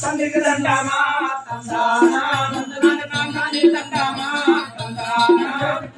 తండ్రికి దండామా తండానా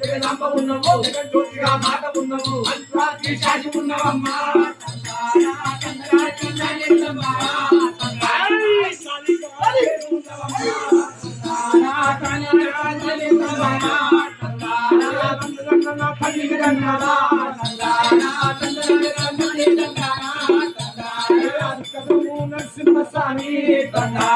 జగదంబ ఉన్నవు జగజ్యోతిగా మాట ఉన్నవు అంతరాశాసి ఉన్నవమ్మా పండుగ నరసింహస్వామి తండా